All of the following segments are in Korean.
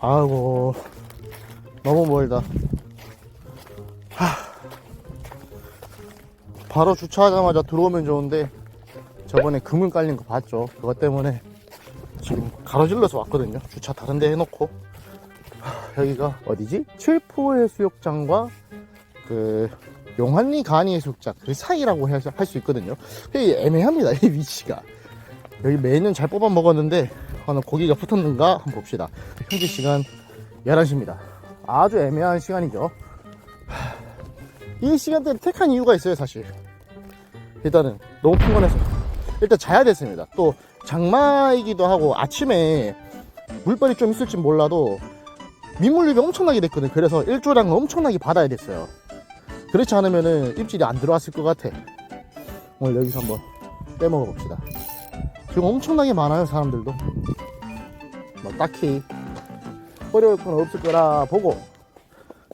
아이고 너무 멀다. 하, 바로 주차하자마자 들어오면 좋은데 저번에 그물 깔린 거 봤죠? 그것 때문에 지금 가로질러서 왔거든요. 주차 다른 데 해놓고. 하, 여기가 어디지? 칠포 해수욕장과 그 용한리 간이 해수욕장 그 사이라고 할수 있거든요. 애매합니다 이 위치가. 여기 메뉴는 잘 뽑아 먹었는데 어느 고기가 붙었는가 한번 봅시다. 현재 시간 11시입니다. 아주 애매한 시간이죠. 하, 이 시간대를 택한 이유가 있어요 사실. 일단은 너무 피곤해서. 일단 자야 됐습니다. 또 장마이기도 하고 아침에 물빨이 좀 있을지 몰라도 민물류가 엄청나게 됐거든. 그래서 일조량을 엄청나게 받아야 됐어요. 그렇지 않으면은 입질이 안 들어왔을 것 같아. 오늘 여기서 한번 빼먹어 봅시다. 지금 엄청나게 많아요 사람들도 뭐 딱히 어려울 건 없을 거라 보고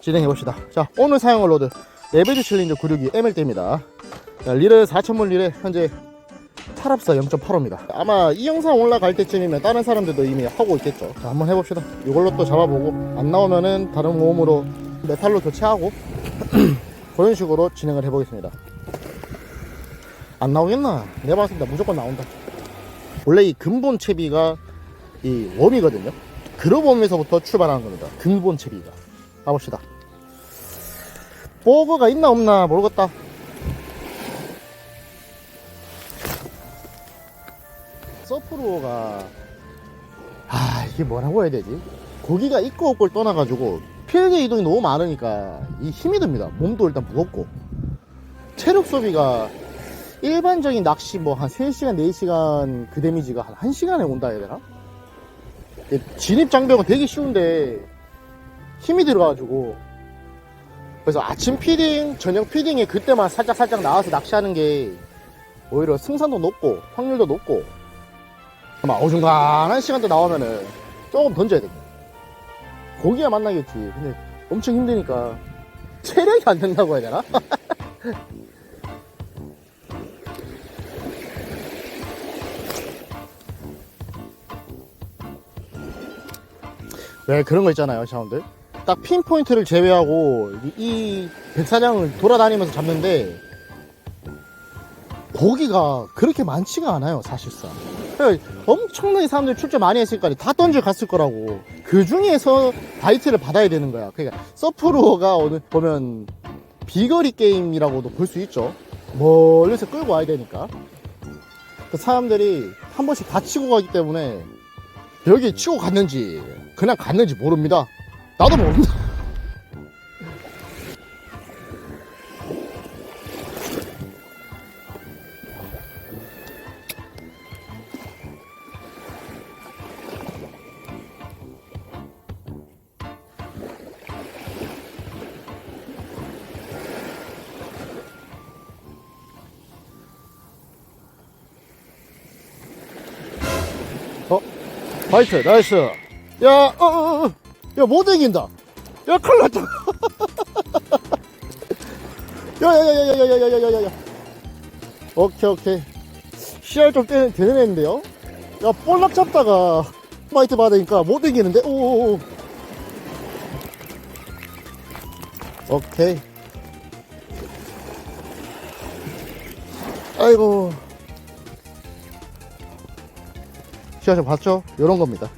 진행해 봅시다. 자 오늘 사용할 로드 레베드 챌린저 96이 ML대입니다. 자, 리를 4000물 리에 현재 탈압사 0.85입니다. 아마 이 영상 올라갈 때쯤이면 다른 사람들도 이미 하고 있겠죠. 자 한번 해봅시다. 이걸로 또 잡아보고 안 나오면은 다른 모음으로 메탈로 교체하고 그런 식으로 진행을 해보겠습니다. 안 나오겠나? 내가 때 무조건 나온다. 원래 이 근본 채비가 이 웜이거든요. 그로봄에서부터 출발하는 겁니다. 근본 채비가. 가봅시다. 보그가 있나 없나 모르겠다. 서프로가 아 이게 뭐라고 해야 되지? 고기가 있고 없고를 떠나가지고 필기 이동이 너무 많으니까 이 힘이 듭니다. 몸도 일단 무겁고 체력 소비가 일반적인 낚시 뭐 한 3시간, 4시간 그 데미지가 한 1시간에 온다 해야 되나? 이게 진입 장벽은 되게 쉬운데 힘이 들어가지고 그래서 아침 피딩, 저녁 피딩에 그때만 살짝 살짝 나와서 낚시하는 게 오히려 승산도 높고 확률도 높고 아마 어중간한 시간대 나오면은 조금 던져야 됩니다. 고기야 만나겠지. 근데 엄청 힘드니까 체력이 안 된다고 해야 되나? 왜 그런 거 있잖아요, 사람들. 딱 핀포인트를 제외하고 이- 이 백사장을 돌아다니면서 잡는데 고기가 그렇게 많지가 않아요, 사실상. 그러니까 엄청나게 사람들이 출제 많이 했으니까 다 던져 갔을 거라고. 그 중에서 바이트를 받아야 되는 거야. 그러니까 서프로가 오늘 보면 비거리 게임이라고도 볼 수 있죠. 멀리서 끌고 와야 되니까. 그 사람들이 한 번씩 다치고 가기 때문에 여기 치고 갔는지 그냥 갔는지 모릅니다. 나도 모른다. 어? 화이트 나이스. 야 어, 어, 어. 야못 이긴다. 야 큰일 났다. 야야야야야야야야야야. 오케이 오케이. CR 좀 떼, 되는 애인데요? 야 볼락 잡다가 화이트 받으니까 못 이기는데? 오오오. 오케이. 아이고 시야좀 봤죠? 요런 겁니다.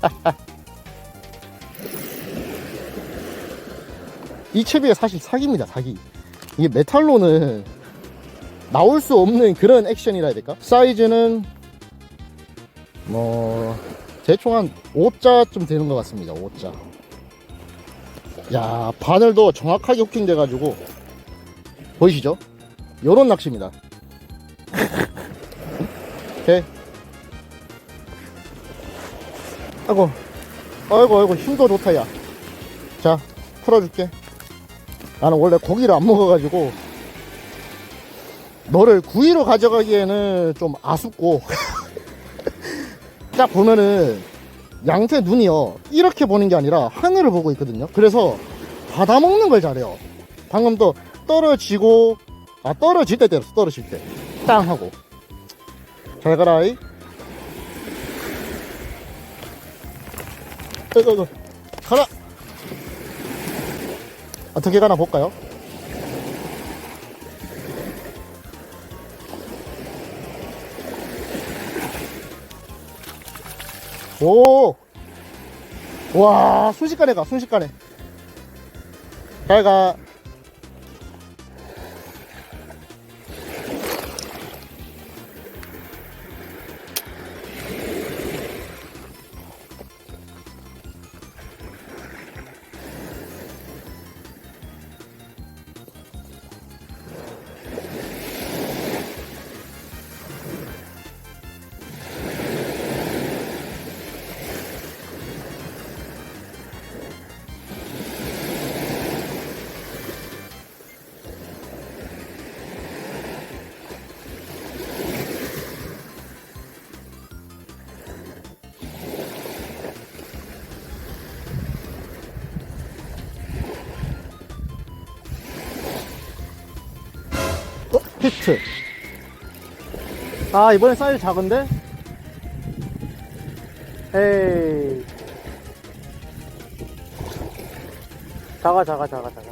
이 채비가 사실 사기입니다, 사기. 이게 메탈로는 나올 수 없는 그런 액션이라 해야 될까? 사이즈는 뭐 대충 한 5자쯤 되는 것 같습니다, 5자. 야, 바늘도 정확하게 후킹 돼가지고 보이시죠? 요런 낚시입니다. 오케이. 아이고, 아이고, 아이고, 힘도 좋다, 야. 자, 풀어줄게. 나는 원래 고기를 안 먹어가지고, 너를 구이로 가져가기에는 좀 아쉽고, 딱 보면은, 양태 눈이요. 이렇게 보는 게 아니라 하늘을 보고 있거든요. 그래서 받아먹는 걸 잘해요. 방금 또 떨어지고, 아, 떨어질 때 때렸어, 떨어질 때. 땅 하고. 잘 가라이. 아이고, 아이고. 가라! 어떻게 가나 볼까요? 오! 와, 순식간에 가, 순식간에. 잘 가. 히트. 아, 이번엔 사이즈 작은데? 에이. 작아, 작아, 작아, 작아.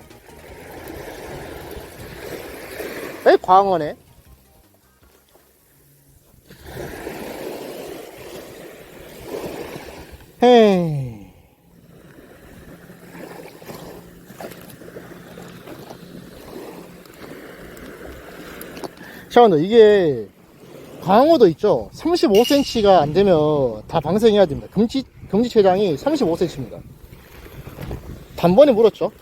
에이, 광어네. 헤이. 샤원도 이게 광어도 있죠. 35cm가 안 되면 다 방생해야 됩니다. 금지 금지 체장이 35cm입니다. 단번에 물었죠.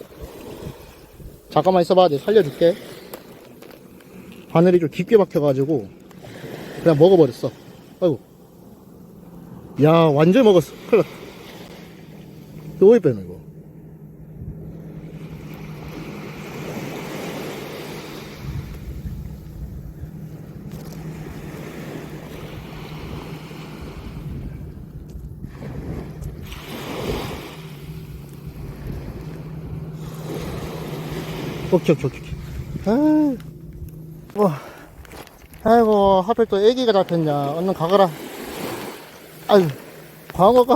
잠깐만 있어봐. 내가 살려줄게. 바늘이 좀 깊게 박혀가지고 그냥 먹어버렸어. 아이고. 야 완전히 먹었어. 큰일 났다. 어디 빼노 이거 오케이 오케이 오케이. 아이, 와, 아이고 하필 또 애기가 잡혔냐. 얼른 가거라. 아유 광어가.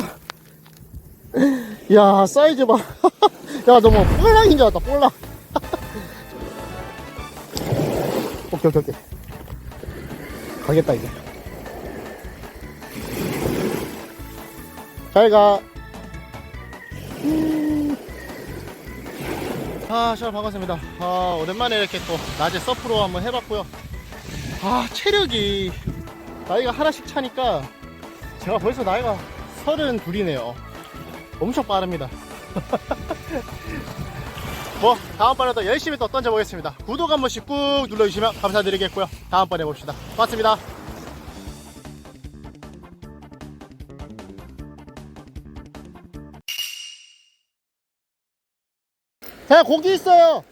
야 사이즈 봐 야 너무 폴락인 줄 알았다 폴락 오케이 오케이 오케이. 가겠다 이제. 잘 가 아, 잘 반갑습니다. 아, 오랜만에 이렇게 또 낮에 서프로 한번 해봤고요. 아, 체력이 나이가 하나씩 차니까 제가 벌써 나이가 서른 둘이네요. 엄청 빠릅니다. 뭐, 다음번에 도 열심히 또 던져보겠습니다. 구독 한 번씩 꾹 눌러주시면 감사드리겠고요. 다음번에 봅시다. 고맙습니다. 자, 고기 있어요.